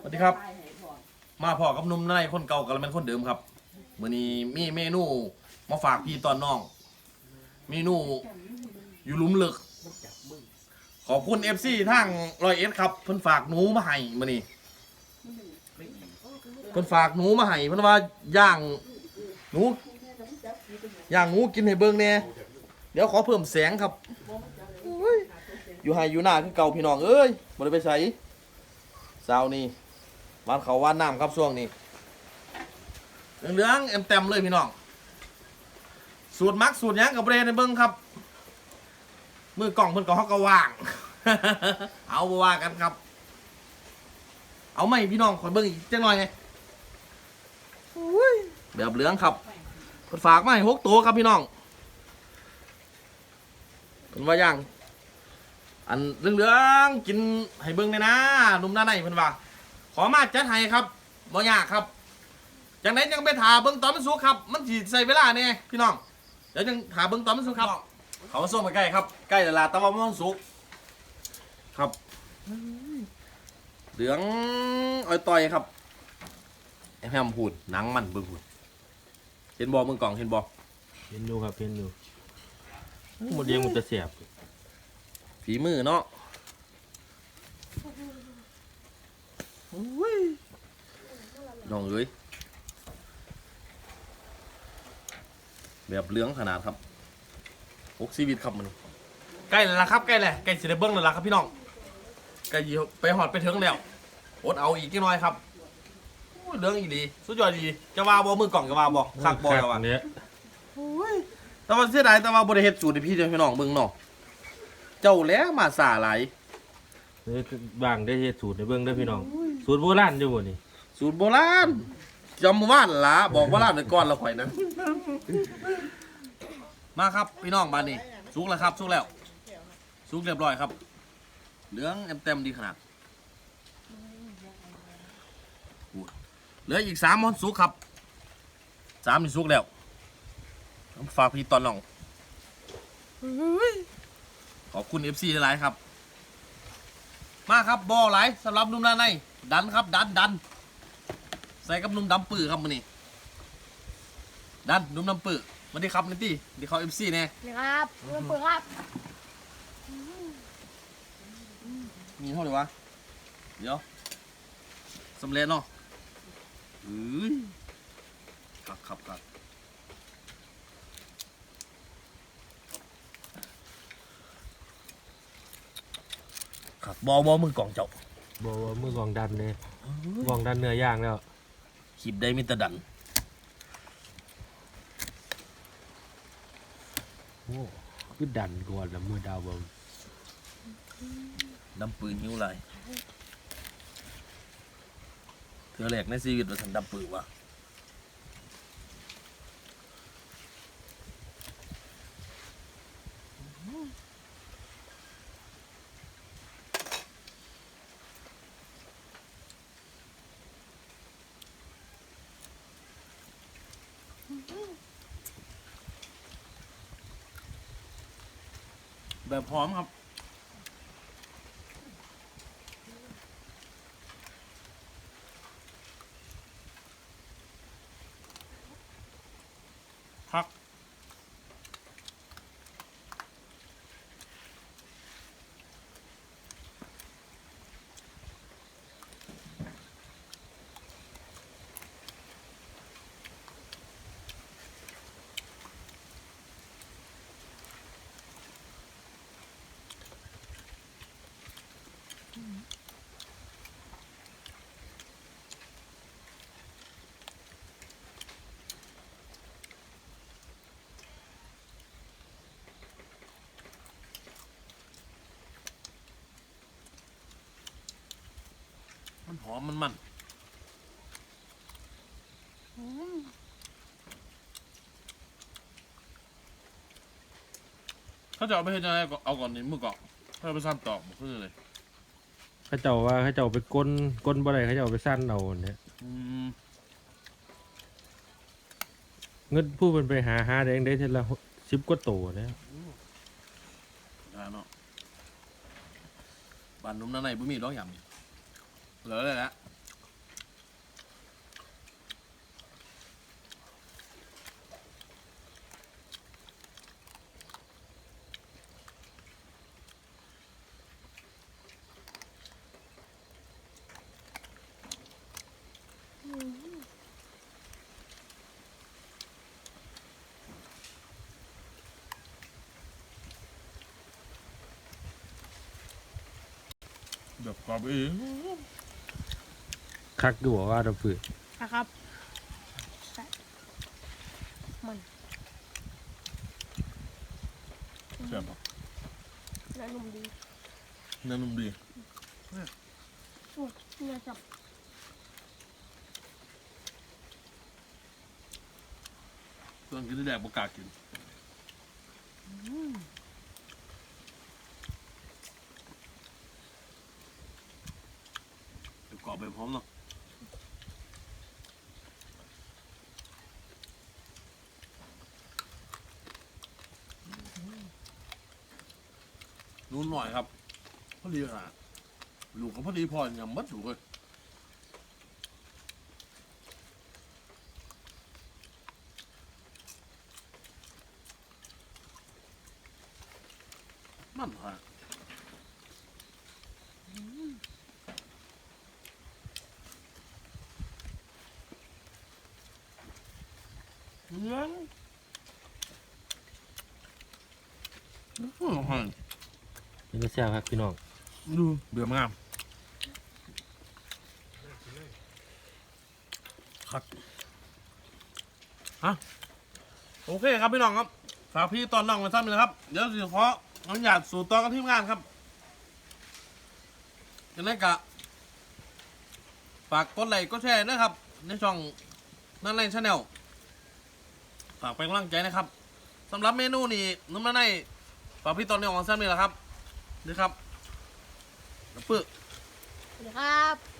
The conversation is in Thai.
สวัสดีครับ มาพอกับหนุ่มนายคนเก่ากับเป็นคนเดิมครับมื้อนี้มีเมนูมาฝากพี่ตอนน้อง เมนูอยู่หลุมลึก ขอบคุณ FC ทางรอยเอสครับเพิ่นฝากหนูมาให้มื้อนี้เพิ่นฝากหนูมาให้เพิ่นว่าย่างหนูย่างหนูกินให้เบิ่งแน่เดี๋ยวขอเพิ่มแสงครับ อยู่ไห้อยู่หน้าคือเก่าพี่น้องเอ้ยบ่ได้ไปไสเช้านี้ บ้านเขาว่านน้ำครับช่วงนี้เหลืองๆเอ็มเต็มเลยพี่น้อง สูตรมักสูตรหยังกับเบรนในเบิ้งครับ มือกล่องเพิ่นก็ฮอกก็ว่าง เอาบ่ว่ากันครับ เอาไหมพี่น้องขอเบิ้งอีกจังหน่อยไงอุ้ยแบบเหลืองครับเพิ่นฝากมาให้หกตัวครับพี่น้องเพิ่นว่าย่างอันเหลืองๆกินให้เบิ้งเลยนะหนุ่มหน้าในเพิ่นว่า ขอมาจัดให้ครับบ่ยากครับจังไหนยังไปถาเบิ้งตอนมันสุกครับ มันสิใส่เวลาแน่พี่น้องเดี๋ยวจังถาเบิ้งตอนมันสุกครับ เขามาส่งมาใกล้ครับ ใกล้แล้วล่ะแต่ว่ามันสุก ครับเหลืองอ้อยต่อยครับไอ้แฮมพูดหนังมันเบิ่งพูดเห็นบอมึงกล่องเห็นบอเห็นอยู่ครับเห็นอยู่หมดเดียงมันจะเสียบฝีมือเนาะโอ้ย น้องเอ้ยแบบเหลืองขนาดครับหกชีวิตครับมันใกล้แล้วล่ะครับใกล้แล้วใกล้สิได้เบิ้งแล้วล่ะครับพี่น้องใกล้สิไปหอดไปถึงแล้วอดเอาอีกนิดหน่อยครับโอ้ยเหลืองอีดีสุดยอดดีจะว่าบอมือกล่องจะว่าบอคักบอจะว่าเนี้ยแต่ว่าเสียดายแต่ว่าบริเฮ็ดสูตรให้พี่เจ้าพี่น้องเบิ่งเนาะเจ้าแล้วมาสาหลายนี่บางได้เฮ็ดสูตรในเบื้องได้อพี่น้อง สูตรโบราณอยู่บ่นี่สูตรโบราณจำว่านละบอกโบราณไว้ก่อนละข่อยนะมาครับพี่น้องบ้านนี้สุกแล้วครับสุกแล้วสุกเรียบร้อยครับ เหลืองเต็มๆดีขนาดอู้เหลืออีกสามมันสุกครับสามนี่สุกแล้วฝากพี่ตอนน้องขอบคุณ FC หลายครับ มาครับบอไหลายสำหรับนุ่มด้านใน ดันครับ ดันดันใส่กับหนุ่มดำปื้อครับมันนี่ดันหนุ่มดำปื้อมาดีครับนี่ตีดีเขาเอฟซีแน่นี่ครับเพื่อนเปิดครับมีเท่าไหร่วะเดี๋ยวสำเร็จเนาะเอ้ยครับครับครับครับบอบอมือกล่องเจ้า บ่ว่ามือกองดันเลยกองดันเนื้อย่างแล้วขีบได้มิตรดันโอ้คือดันก่อนแล้วมือดาวบ่ดำปืนหิ้วไหลายเธอแหลกในชีวิตว่าฉันดำปืนวะ แบบพร้อมครับ อมมันมันเขาจะเอาไปเห็นยังไงก่อนเอาก่อนนี่มือก่อนเขาเอาไปซ้ำตอกมันคือเลยเขาเจ้าว่าเขาเจ้าไปก้นก้นบ่ได้เขาเจ้าไปสั้นเอาเนี่ยอืมเงินผู้เป็นไปหาหาแดงได้ทีละสิบกว่าโตเนี่ยอ่าเนาะบ้านนุ่มนั่นในบุมีร้องยำ เหลือเลยนะแบบกลับเอง คักดูบอกว่าเราฝืนนะครับใส่มันแซ่บปะเนื้อนุ่มดีเนื้อนุ่มดีโอ้เนื้อจับส่วนกินที่แดกบกล้ากินแบบกรอบไปพร้อมเนาะ นุ่นหน่อยครับพอดีขนาดลูกก็พอดีพออย่างมัดถูกเลยมันฮะเลี้ยงอื้อหือ นี่ก็แซ่บครับพี่น้องดูเบื่อมากครับฮะโอเคครับพี่น้องครับฝากพี่ตอนน้องมาซ้ำเลยครับ เดี๋ยวสิขออนุญาตสู่ต่อกันที่งานครับยังไงกะฝากกดไลค์กดแชร์นะครับ ในช่องนั่นไลน์ชาแนลฝากเป็นกำลังใจนะครับสำหรับเมนูนี้นุ่มนั่นในฝากพี่ตอนน้องของซ้ำเลยละครับ นะครับปึ๊กสวัสดีครับ